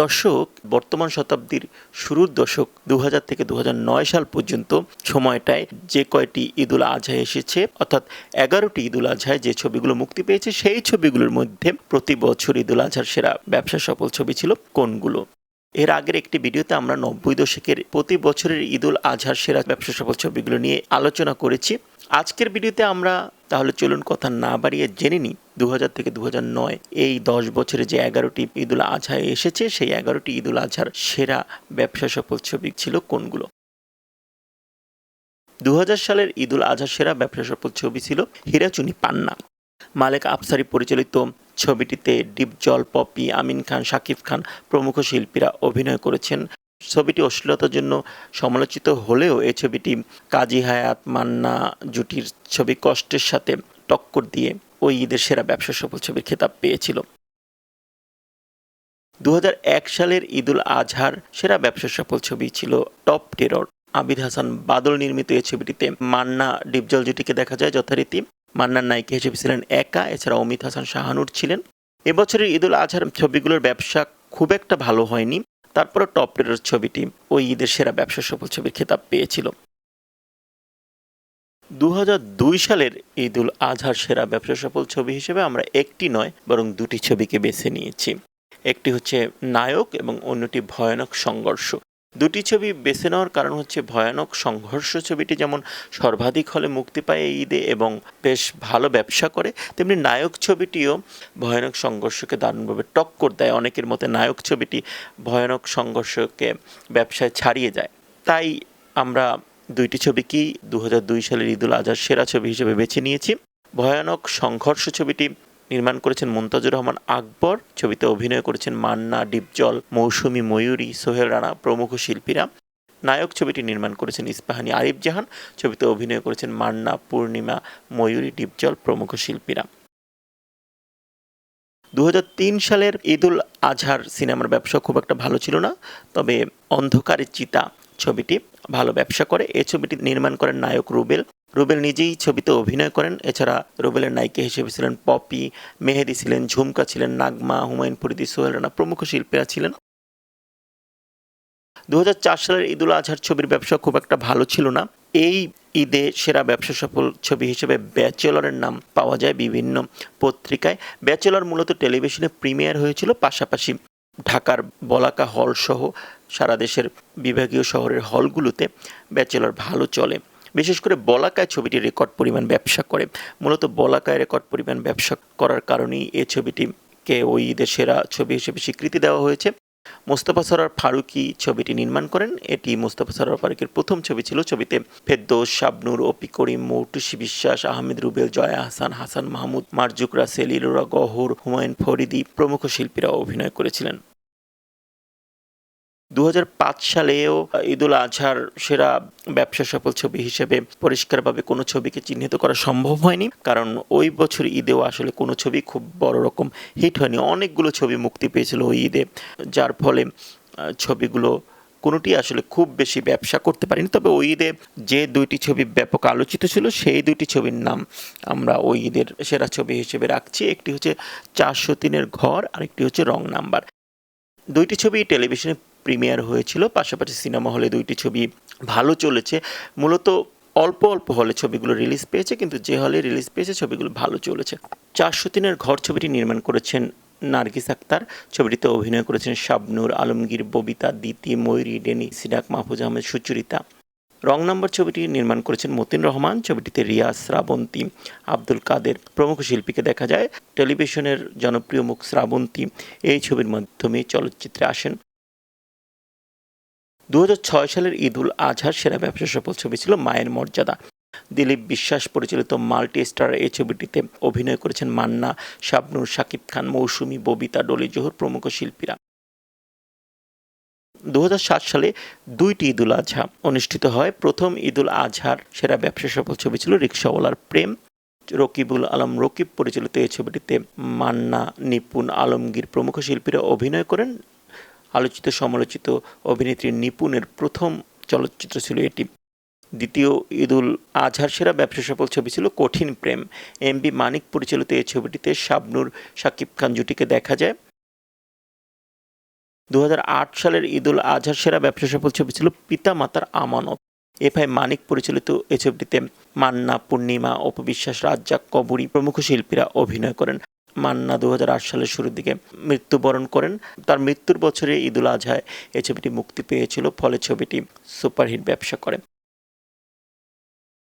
দর্শক বর্তমান শতাব্দীর শুরুর দশক দু হাজার থেকে দু হাজার নয় সাল পর্যন্ত সময়টায় যে কয়টি ঈদুল আজহা এসেছে, অর্থাৎ এগারোটি ঈদুল আজহায় যে ছবিগুলো মুক্তি পেয়েছে, সেই ছবিগুলোর মধ্যে প্রতি বছর ঈদুল আজহার সেরা ব্যবসা সফল ছবি ছিল কোনগুলো? এর আগের একটি ভিডিওতে আমরা নব্বই দশকের প্রতি বছরের ঈদুল আজহার সেরা ব্যবসা সফল ছবিগুলো নিয়ে আলোচনা করেছি। আজকের ভিডিওতে আমরা তাহলে চলুন কথা না বাড়িয়ে জেনে নিই দু হাজার থেকে দু নয় এই দশ বছরে যে এগারোটি ঈদুল আজহা এসেছে, সেই এগারোটি ঈদুল আজহার সেরা ব্যবসা সফল ছবি ছিল কোনগুলো? দু হাজার সালের ঈদুল আজহার সেরা ব্যবসা সফল ছবি ছিল হীরাচুনি পান্না। মালেক আফসারি পরিচালিত ছবিটিতে ডিপজল পপি আমিন খান, শাকিব খান প্রমুখ শিল্পীরা অভিনয় করেছেন। ছবিটি অশ্লীলতার জন্য সমালোচিত হলেও এই ছবিটি কাজী হায়াত মান্না জুটির ছবি কষ্টের সাথে টক্কর দিয়ে ওই ঈদের সেরা ব্যবসা সফল ছবির খেতাব পেয়েছিল। দু হাজার এক সালের ঈদুল আজহার সেরা ব্যবসা সফল ছবি ছিল টপ টেরর। আবিদ হাসান বাদল নির্মিত এই ছবিটিতে মান্না ডিপজল জুটিকে দেখা যায় যথারীতি। মান্নার নায়িকা হিসেবে ছিলেন একা এছাড়া অমিত হাসান শাহানুর ছিলেন। এবছরের ঈদুল আজহার ছবিগুলোর ব্যবসা খুব একটা ভালো হয়নি। তারপরে টপ টেরার ছবিটি ওই ঈদের সেরা ব্যবসা সফল ছবির খেতাব পেয়েছিল। দু দুই সালের ঈদ উল আজহার সেরা ব্যবসা সফল ছবি হিসেবে আমরা একটি নয়, বরং দুটি ছবিকে বেছে নিয়েছি। একটি হচ্ছে নায়ক এবং অন্যটি ভয়ানক সংঘর্ষ। দুটি ছবি বেছে নেওয়ার কারণ হচ্ছে ভয়ানক সংঘর্ষ ছবিটি যেমন সর্বাধিক হলে মুক্তি পায় এই ঈদে এবং বেশ ভালো ব্যবসা করে, তেমনি নায়ক ছবিটিও ভয়ানক সংঘর্ষকে দারুণভাবে টক্কর দেয়। অনেকের মতে নায়ক ছবিটি ভয়ানক সংঘর্ষকে ব্যবসায় ছাড়িয়ে যায়। তাই আমরা দুইটি ছবিকেই দু হাজার দুই সালের ঈদুল আজহার সেরা ছবি হিসেবে বেছে নিয়েছি। ভয়ানক সংঘর্ষ ছবিটি নির্মাণ করেছেন মুমতাজুর রহমান আকবর, ছবিতে অভিনয় করেছেন মান্না, ডিপজল, মৌসুমী ময়ূরী, সোহেল রানা, প্রমুখ শিল্পীরা। নায়ক ছবিটি নির্মাণ করেছেন ইস্পাহানি আরিফ জাহান, ছবিতে অভিনয় করেছেন মান্না, পূর্ণিমা, ময়ূরী, ডিপজল, প্রমুখ শিল্পীরা। দু হাজার তিন সালের ঈদুল আজহার সিনেমার ব্যবসা খুব একটা ভালো ছিল না, তবে অন্ধকারের চিতা ছবিটি ভালো ব্যবসা করে। এ ছবিটি নির্মাণ করেন নায়ক রুবেল রুবেল নিজেই ছবিতে অভিনয় করেন। এছাড়া রুবেলের নায়িকা হিসেবে ছিলেন পপি, মেহেদি ছিলেন, ঝুমকা ছিলেন, নাগমা, হুমায়ুন ফরিদি, সোহেল রানা প্রমুখ শিল্পীরা ছিলেন। দু হাজার চার সালের ঈদুল আজহার ছবির ব্যবসা খুব একটা ভালো ছিল না। এই ঈদে সেরা ব্যবসা সফল ছবি হিসেবে ব্যাচেলরের নাম পাওয়া যায় বিভিন্ন পত্রিকায়। ব্যাচেলর মূলত টেলিভিশনে প্রিমিয়ার হয়েছিল, পাশাপাশি ঢাকার বলাকা হল সহ সারা দেশের বিভাগীয় শহরের হলগুলোতে ব্যাচেলর ভালো চলে। বিশেষ করে বলাকায় ছবিটি রেকর্ড পরিমাণ ব্যবসা করে। মূলত বলাকায় রেকর্ড পরিমাণ ব্যবসা করার কারণেই এই ছবিটিকে ওই ঈদের সেরা ছবি হিসেবে স্বীকৃতি দেওয়া হয়েছে। মোস্তফা সরার ফারুকি ছবিটি নির্মাণ করেন। এটি মোস্তফা সরার ফারুকের প্রথম ছবি ছিল ছবিতে। ফেদ্দোস শাবনুর, অপি করিম, মৌটুসি বিশ্বাস, আহমেদ রুবেল, জয়া হাসান হাসান মাহমুদ মারজুক রাসেল ইলোরা গহর, হুমায়ুন ফরিদি প্রমুখ শিল্পীরা অভিনয় করেছিলেন। দু হাজার পাঁচ সালেও ঈদুল আজহার সেরা ব্যবসা সফল ছবি হিসেবে পরিষ্কারভাবে কোনো ছবিকে চিহ্নিত করা সম্ভব হয়নি, কারণ ওই বছর ঈদেও আসলে কোনো ছবি খুব বড় রকম হিট হয়নি। অনেকগুলো ছবি মুক্তি পেয়েছিল ওই ঈদে, যার ফলে ছবিগুলো কোনোটি আসলে খুব বেশি ব্যবসা করতে পারিনি। তবে ওই ঈদে যে দুইটি ছবি ব্যাপক আলোচিত ছিল, সেই দুইটি ছবির নাম আমরা ওই ঈদের সেরা ছবি হিসেবে রাখছি। একটি হচ্ছে চারশো তিনের ঘর, আরেকটি হচ্ছে রং নাম্বার। দুইটি ছবি টেলিভিশনে প্রিমিয়ার হয়েছিল, পাশাপাশি সিনেমা হলে দুইটি ছবি ভালো চলেছে। মূলত অল্প অল্প হলে ছবিগুলো রিলিজ পেয়েছে, কিন্তু যে হলে রিলিজ পেয়েছে, ছবিগুলো ভালো চলেছে। চারশো তিনের ঘর ছবিটি নির্মাণ করেছেন নার্গিস আক্তার, ছবিটিতে অভিনয় করেছেন শাবনুর আলমগীর, ববিতা দিতি ময়ূরী, ডেনি সিডাক, মাহফুজ আহমেদ, সুচরিতা। রং নাম্বার ছবিটি নির্মাণ করেছেন মতিন রহমান, ছবিটিতে রিয়াজ শ্রাবন্তী, আব্দুল কাদের প্রমুখ শিল্পীকে দেখা যায়। টেলিভিশনের জনপ্রিয় মুখ শ্রাবন্তী, এই ছবির মাধ্যমে চলচ্চিত্রে আসেন। দু হাজার ছয় সালের ঈদুল আজহার সেরা ব্যবসা সফল ছবি ছিল মায়ের মর্যাদা। দিলীপ বিশ্বাস পরিচালিত মাল্টি স্টার এই ছবিটিতে অভিনয় করেছেন মান্না, শাবনুর শাকিব খান, মৌসুমী, ববিতা, ডলি জোহর প্রমুখ শিল্পীরা। দু হাজার সাত সালে দুইটি ঈদুল আজহা অনুষ্ঠিত হয়। প্রথম ঈদুল আজহার সেরা ব্যবসা সফল ছবি ছিল রিক্সাওয়ালার প্রেম। রকিবুল আলম রকিব পরিচালিত এই ছবিটিতে মান্না, নিপুণ আলমগীর প্রমুখ শিল্পীরা অভিনয় করেন। আলোচিত সমালোচিত অভিনেত্রী নিপুণের প্রথম চলচ্চিত্র ছিল এটি। দ্বিতীয় ঈদুল আজহার সেরা ব্যবসা সফল ছবি ছিল কঠিন প্রেম। এম বি মানিক পরিচালিত এই ছবিটিতে শাবনুর শাকিব খান জুটিকে দেখা যায়। দু হাজার আট সালের ঈদুল আজহার সেরা ব্যবসা সফল ছবি ছিল পিতা মাতার আমানত। এফআই মানিক পরিচালিত এই ছবিটিতে মান্না, পূর্ণিমা, অপবিশ্বাস, রাজ্জাক, কবরী প্রমুখ শিল্পীরা অভিনয় করেন। মান্না দু হাজার আট সালের শুরুর দিকে মৃত্যুবরণ করেন। তার মৃত্যুর বছরে ঈদুল আজহায় এই ছবিটি মুক্তি পেয়েছিল, ফলে ছবিটি সুপারহিট ব্যবসা করে।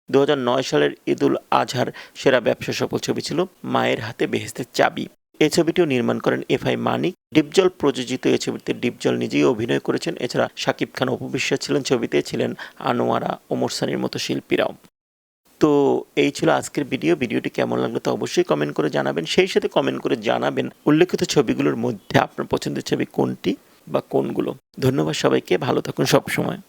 দু হাজার নয় সালের ঈদুল আজহার সেরা ব্যবসা সফল ছবি ছিল মায়ের হাতে বেহেস্তের চাবি। এই ছবিটিও নির্মাণ করেন এফ আই মানিক। ডিপজল প্রযোজিত এই ছবিতে ডিপজল নিজেই অভিনয় করেছেন। এছাড়া শাকিব খান অপবিশ্বাস ছিলেন ছবিতে, ছিলেন আনোয়ারা ওমর সানির মতো শিল্পীরাও। তো এই ছিল আজকের ভিডিও। ভিডিওটি কেমন লাগল তো অবশ্যই কমেন্ট করে জানাবেন। সেই সাথে কমেন্ট করে জানাবেন উল্লেখিত ছবিগুলোর মধ্যে আপনার পছন্দের ছবি কোনটি বা কোনগুলো। ধন্যবাদ সবাইকে। ভালো থাকুন সবসময়।